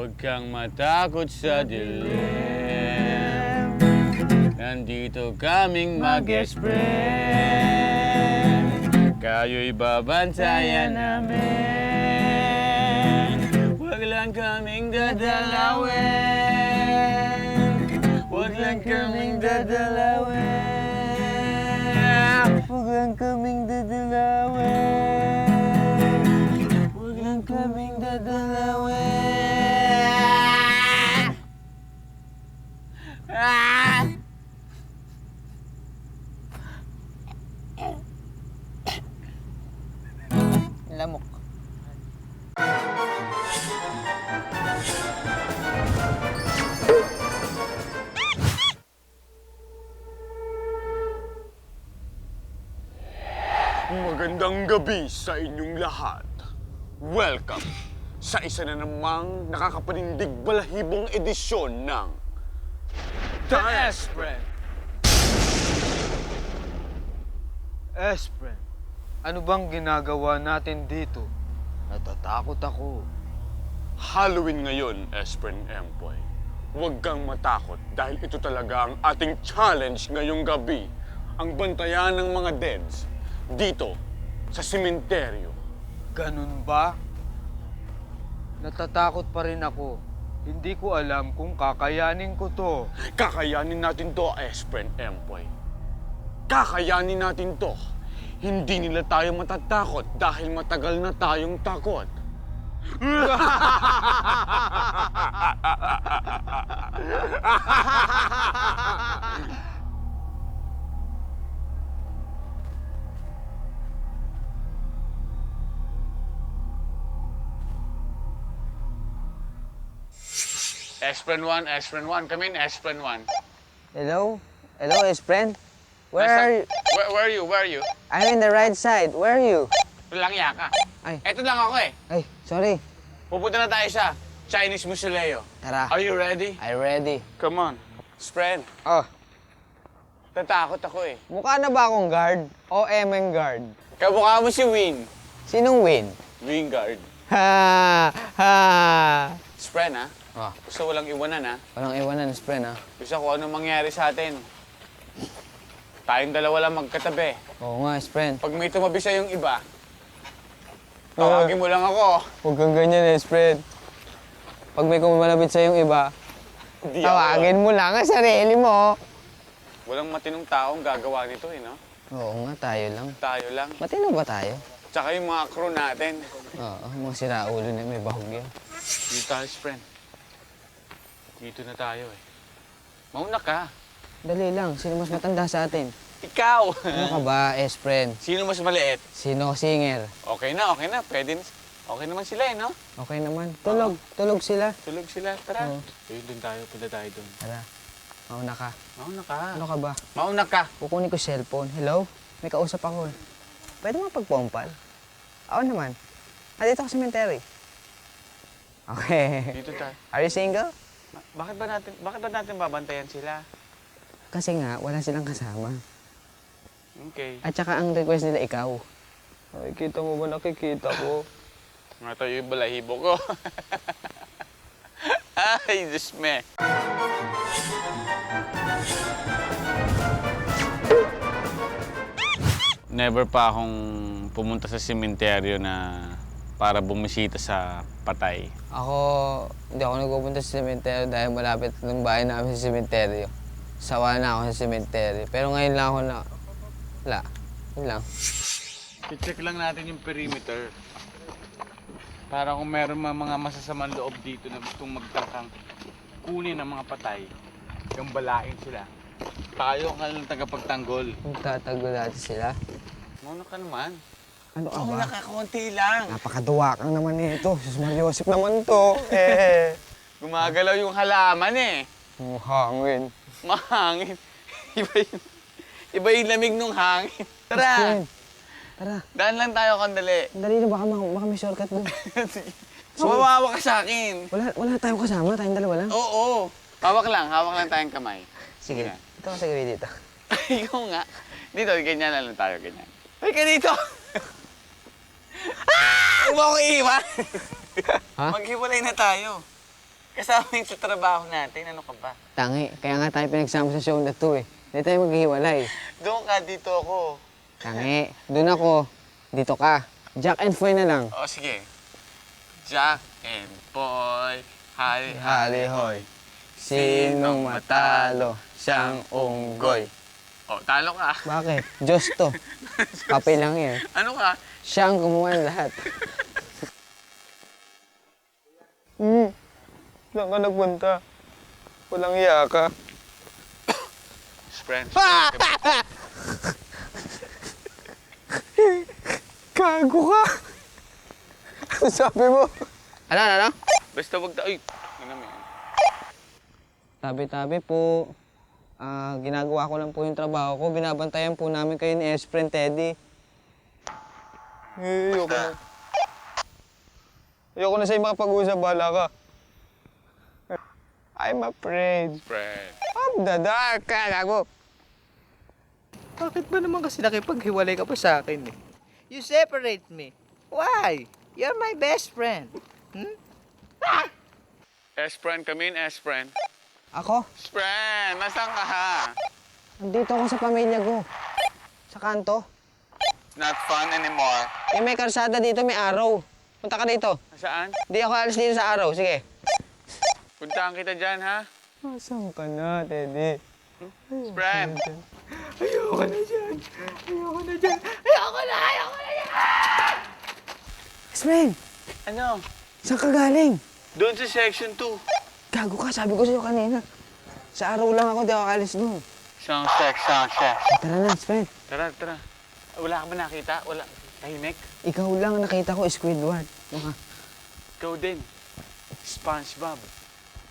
Huwag kang matakot sa dilim. Nandito kaming mag-express. Kayo'y babantayan namin. Huwag lang kaming dadalawin. Huwag lang kaming dadalawin Magandang gabi sa inyong lahat. Welcome sa isa na namang nakakapanindig balahibong edisyon ng The Espren. Espren, ano bang ginagawa natin dito? Natatakot ako. Halloween ngayon, Espren Empoy. Huwag kang matakot dahil ito talaga ang ating challenge ngayong gabi. Ang bantayan ng mga deads dito sa sementeryo. Ganun ba? Natatakot pa rin ako. Hindi ko alam kung kakayanin ko to. Kakayanin natin to, Espren Empoy. Kakayanin natin to. Hindi nila tayo matatakot dahil matagal na tayong takot. Espren 1, Espren 1. Come in, Espren 1. Hello? Hello, S friend? Where are you? Where, where are you? Where are you? I'm in the right side. Where are you? Lang ka. Ay. Eto lang ako eh. Ay, sorry. Pupunta na tayo sa Chinese Mausoleo. Tara. Are you ready? I ready. Come on. Friend, Oh, tatakot ako eh. mukha na ba akong guard? O MN guard? Kamukha mo si Win. Sinong win? Wingard. Ha! Ha! Friend ha? Oh, Gusto walang iwanan ha? walang iwanan, S friend, ha? Gusto ko anong mangyari sa atin. Tayong dalawa lang magkatabi. Oo nga, S friend. Pag may tumabi sa yung iba, tawagin mo lang ako. Huwag kang ganyan, S friend. Pag may kumalapit sa yung iba, Di ako. tawagin mo lang ang sarili mo. Walang matinong taong gagawa nito eh, no? Oo nga, tayo lang. Tayo lang. Matino ba tayo? Tsaka yung mga crew natin. Oo, mga siraulo na may bahog yan. Dito tayo, friend. Dito na tayo eh. Mauna ka. Dali lang, sino mas matanda sa atin? Ikaw! Ano ka ba, S-friend? Sino mas maliit? Sino singer? Okay na, okay na. Pwede na. Okay naman sila eh, no? Okay naman. Tulog, tulog sila. Tulog sila. Tara. Oo. Ayun, dun tayo. Punta tayo dun. Tara, mauna ka. Mauna ka. Ano ka ba? Mauna ka. Kukunin ko cellphone. Hello? May kausap ako. Pwede mo pagpompal? Ako naman. Nandito ako sa cemetery. Okay. Dito tayo. Are you single? Bakit ba natin, bakit ba natin babantayan sila? Kasi nga, wala silang kasama. Okay. At saka ang request nila ikaw. Ay, kita mo ba nakikita ko? Nga tayo yung balahibo ko. Ay, Diyos me. Never pa akong pumunta sa sementeryo na para bumisita sa patay. Ako, hindi ako nagpupunta sa cemetery dahil malapit ng bahay namin sa cemetery. Sawa na ako sa cemetery. Pero ngayon lang ako na... Wala. Yun lang. I-check lang natin yung perimeter. Para kung meron mga, mga masasamang loob dito na gustong magtangkang kunin ng mga patay, yung balain sila. Tayo ang lang tagapagtanggol. Magtatago natin sila. Muna ka naman. Ano ka ba? nakakunti lang. Napakaduwakang naman nito. Sus Mariosip naman to. Eh. Gumagalaw yung halaman eh. Ang hangin. Mahangin. Iba yung, iba yung lamig ng hangin. Tara! Friend, Tara. Daan lang tayo kandali. Dali na baka, ma- baka may shortcut doon. Sige. Sumawawa ka sa akin. Wala, wala tayong kasama. Tayong dalawa lang. Oo. Hawak lang. Hawak lang tayong kamay. Sige. Ito ka sa gawin dito. Ikaw nga. Dito, ganyan na lang tayo. Ganyan. Ay, ka dito! Ah! Huwag mo ako iiwan. Ha? Maghiwalay na tayo. Kasama yun sa trabaho natin. Ano ka ba? Tangi, kaya nga tayo pinagsama sa show na to eh. Hindi tayo maghihiwalay. Doon ka, dito ako. Tangi, doon ako. Dito ka. Jack and Foy na lang. O, sige. Jack and Boy, hali Hali hoy. Sinong matalo? Siyang unggoy. O, talo ka. Bakit? Diyos to. Kape lang yan. Ano ka? Siyang gumawa ng lahat. Hmm. Saan ka nagpunta? Walang iya ka. Friends. Gago ka! Ano sabi mo? Ano, ano, ano? Basta wag ta... Ay, ano mo yan? Tabi-tabi po. Ah, ginagawa ko lang po yung trabaho ko. Binabantayan po namin kayo ni S-Friend Teddy. Eh, ayoko na. Ayoko na sa'yo makapag-usap, bahala ka. I'm afraid Friend. of the dark. Gago. Bakit ba naman kasi nakipaghiwalay ka pa sa akin eh? You separate me. Why? You're my best friend. Hmm? S-friend kami, S-friend. Ako? S-friend, nasaan ka ha? Andito ako sa pamilya ko. Sa kanto. Not fun anymore. Yung may karsada dito, may araw. Punta ka dito. Nasaan? Hindi ako alis dito sa araw. Sige. Puntahan kita dyan, ha? Nasaan ka na, Teddy? Friend. Ayoko na dyan. Ayoko na dyan. S-Friend, Ano? saan ka galing? Doon sa section 2. Gago ka, sabi ko sa'yo kanina. Sa araw lang ako, di ako alis doon. Sound check, sound check. Tara na, S-Friend. Tara, tara. Wala ka ba nakita? Wala. Tahimik? Ikaw lang ang nakita ko, Squidward. Ka? Ikaw din. SpongeBob.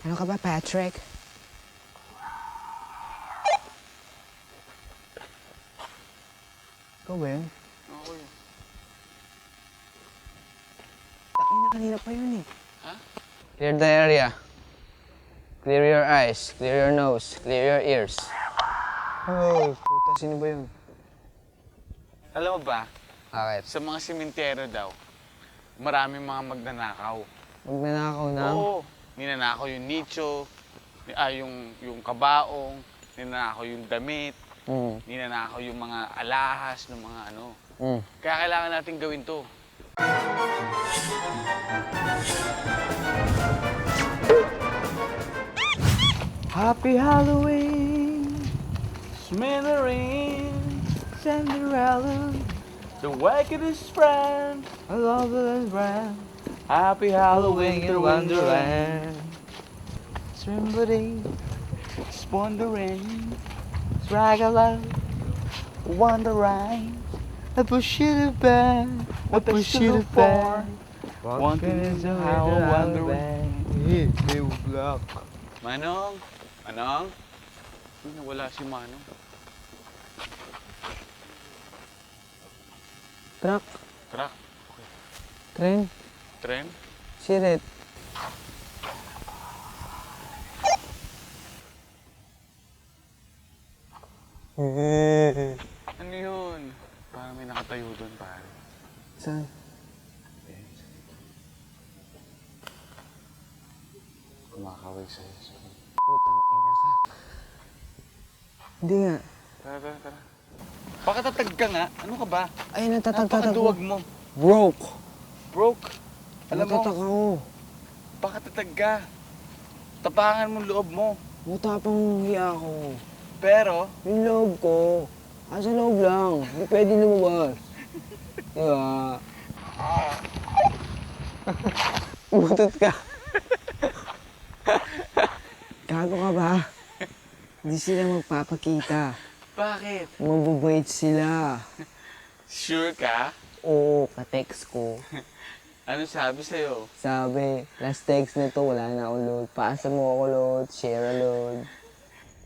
Ano ka ba, Patrick? Ikaw ba yun? Ako yun. Takin na kanina pa yun eh. Ha? Clear the area. Clear your eyes, clear your nose, clear your ears. Oh, puta, sino ba yun? Alam mo ba, Bakit? sa mga simentero daw, maraming mga magnanakaw. Magnanakaw ng... Oo. Ninanakaw yung nicho, ni- ah, yung, yung kabaong, ninanakaw yung damit, Mm, ninanakaw yung mga alahas ng mga ano. mm. Kaya kailangan natin gawin to. Happy Halloween, Smithereens, Cinderella, the wickedest friend. I love it brand. Happy Halloween Halloween in to Wonderland. Wonderland. Somebody, Wondering, drag a love, wondering, I push you to bed, I push you to bed. Wanting to how wondering. Eh, may black. Manong, Manong, Uy, nawala si Manong. Truck, Truck, train, tren. sirit. Ano yun? Parang may nakatayo doon, pare. Saan? Kumakaway sa'yo. Putang ina ka. Hindi nga. Tara, tara, tara. Pakatatag ka nga. Ano ka ba? Ay, natatagtatag ko. Napakaduwag mo. Broke. Broke. Alam mo, Natatak ako. pakatatag ka. Tapangan mo loob mo. Matapang hiya ako. Pero, Yung loob ko. Asa loob lang. Hindi pwede lumabas. Diba? Butot ka. Gago ka ba? Hindi sila magpapakita. Bakit? Mababait sila. Sure ka? Oo, ka-text ko. Ano sabi sa'yo? Sabi, last text na to, wala na akong load. Paasa mo ako load, share a load.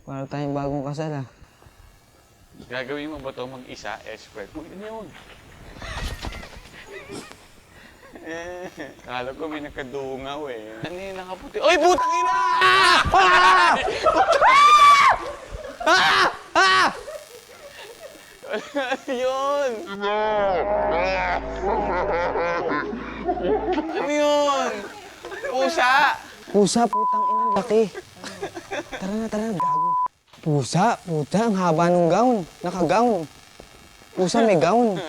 Para tayong bagong kasal ah. Gagawin mo ba ito mag-isa, expert? Uy, ano yun? Eh, Kala ko may nakadungaw eh. Ano yung nakaputi? Uy, putang ina! Ah! Ah! Ah! Ano yun? Ano yun? Pusa! Pusa, putang ina, laki. Tara na, tara na, gago. Pusa, puta, ang haba ng gown. Naka-gown. Pusa, may gown.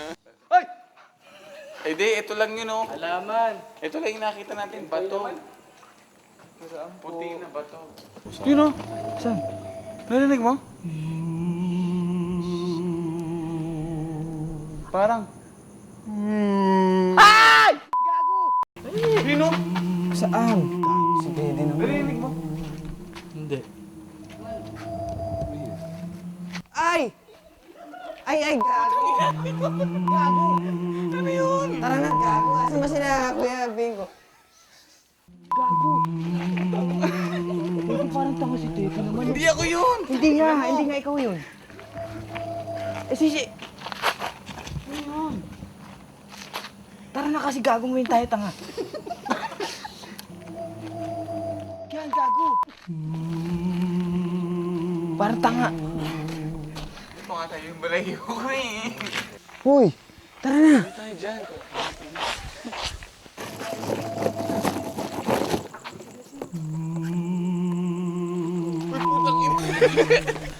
Eh di, ito lang yun oh. Alaman. Ito lang yung nakita natin, bato. Puti na bato. Yun oh. Saan? Narinig mo? Parang. Ay! Gago! Oh. Saan? Si Dede naman. Narinig mo? Ay! Ay, ay, gago! Gago! Ano yun? Tara na, gago. Asan ba sila, Kuya Bingo? Hindi ako yun! Hindi nga, hindi nga ikaw yun. Eh, si, si... Ano yun? Tara na kasi gagong mo yung tayo tanga. Yan, gago. Parang tanga. Ito nga tayo yung balayo ko eh. Uy, tara na. Tayo dyan.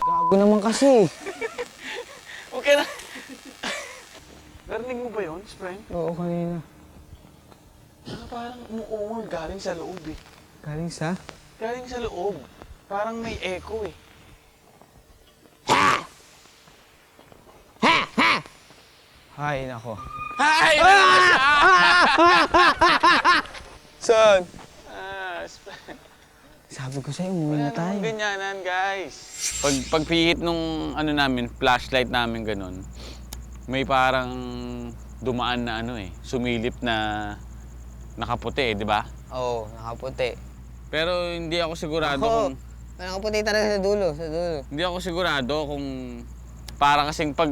Gago naman kasi. Okay na. Narinig mo ba yun, friend? Oo, kanina. Ano parang umuungol galing sa loob eh. Galing sa? Galing sa loob. Parang may echo eh. Hay, nako. Ay! Ah! Saan? Ah, friend. Sabi ko sa'yo, umuwi na Wala tayo. namang ganyanan, guys. Pag pagpihit nung ano namin, flashlight namin ganun, may parang dumaan na ano eh, sumilip na nakaputi eh, di ba? Oo, nakaputi. Pero hindi ako sigurado Ako, kung nakaputi talaga sa dulo, sa dulo. hindi ako sigurado kung para kasing pag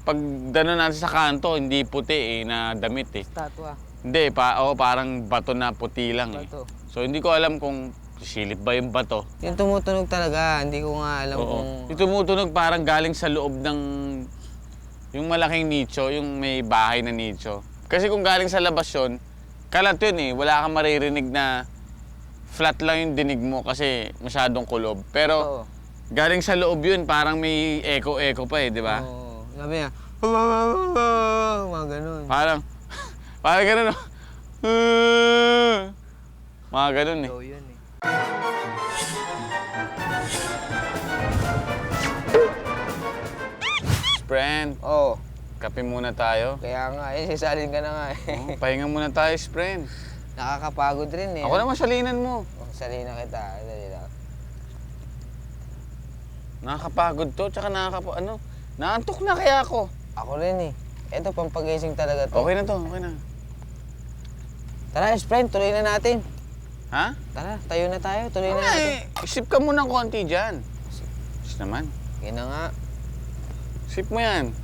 pag dano natin sa kanto, hindi puti eh, na damit eh. Statwa. Hindi, pa, oh, parang bato na puti lang eh. Bato. So hindi ko alam kung silip ba yung bato. Yung tumutunog talaga, hindi ko nga alam kung... Oo. Yung tumutunog parang galing sa loob ng yung malaking nicho, yung may bahay na nicho. Kasi kung galing sa labas yun, kalat yun eh. Wala kang maririnig na flat lang yung dinig mo kasi masyadong kulob. Pero Oo. galing sa loob yun, parang may echo-echo pa eh, di ba? Oo. Sabi niya, mga ganun. Parang, parang ganun. oh. Mga ganun eh. Ikaw yun eh. Friend, Oo. Kape muna tayo. Kaya nga, eh, sisalin ka na nga eh. Oh, pahinga muna tayo, friend. Nakakapagod rin eh. Ako naman salinan mo. Oh, salina kita. Dali lang. Nakakapagod to, tsaka nakakapa... Ano? Naantok na kaya ako. Ako rin eh. Ito, pampagising talaga to. Okay na to, okay na. Tara, friend, tuloy na natin. Ha? Tara, tayo na tayo. Tuloy na Ay, natin. isip ka muna ng konti dyan. Sis naman. Yun na nga. Sip mo yan.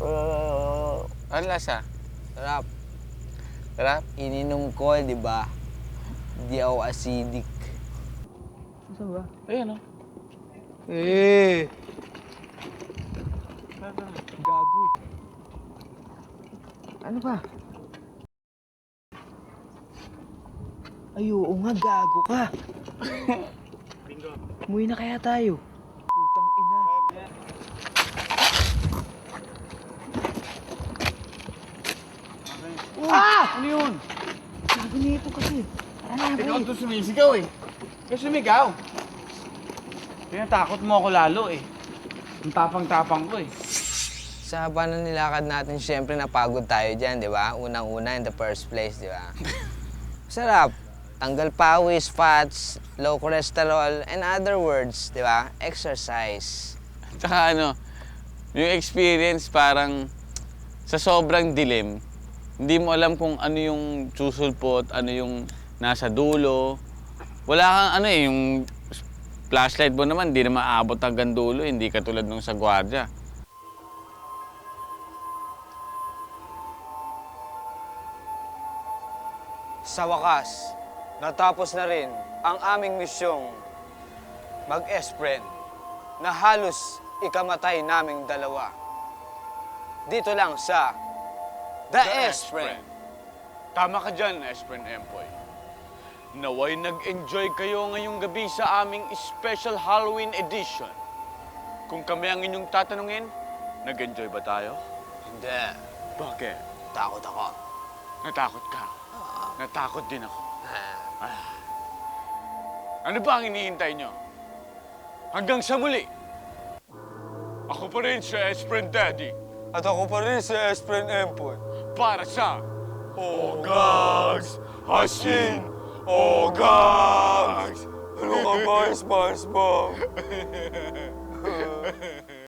Ano lasa? Sarap. Sarap? Ininom ko, di ba? Di ako acidic. Saan ba? Ayun, oh. Eh! Gago. Ano ba? Ay, oo nga, gago ka. Umuwi na kaya tayo. Putang ina. Ah! Ano yun? Gago nito kasi. Ano Ikaw to sumisigaw eh. Kaya sumigaw. Tinatakot mo ako lalo eh. Ang tapang-tapang ko eh. Sa haba ng nilakad natin, syempre napagod tayo dyan, di ba? Unang-una in the first place, di ba? Sarap. Tanggal pawis, fats, low cholesterol, and other words, di ba? Exercise. Tsaka ano, yung experience parang sa sobrang dilim, hindi mo alam kung ano yung susulpot, ano yung nasa dulo. Wala kang ano eh, yung flashlight mo naman, hindi na maabot hanggang dulo, hindi katulad nung sa gwardiya. Sa wakas, natapos na rin ang aming misyong mag-S-friend na halos ikamatay naming dalawa. Dito lang sa The, S-Friend. Tama ka dyan, S-Friend Empoy. Naway nag-enjoy kayo ngayong gabi sa aming special Halloween edition. Kung kami ang inyong tatanungin, nag-enjoy ba tayo? Hindi. Bakit? Takot ako. Natakot ka? Natakot din ako. Ah. Ano ba ang hinihintay nyo? Hanggang sa muli. Ako pa rin si Espren Daddy At ako pa rin si Espren Empoy. Para sa Ogags Hasin Ogags! Ano ka ba, SpongeBob?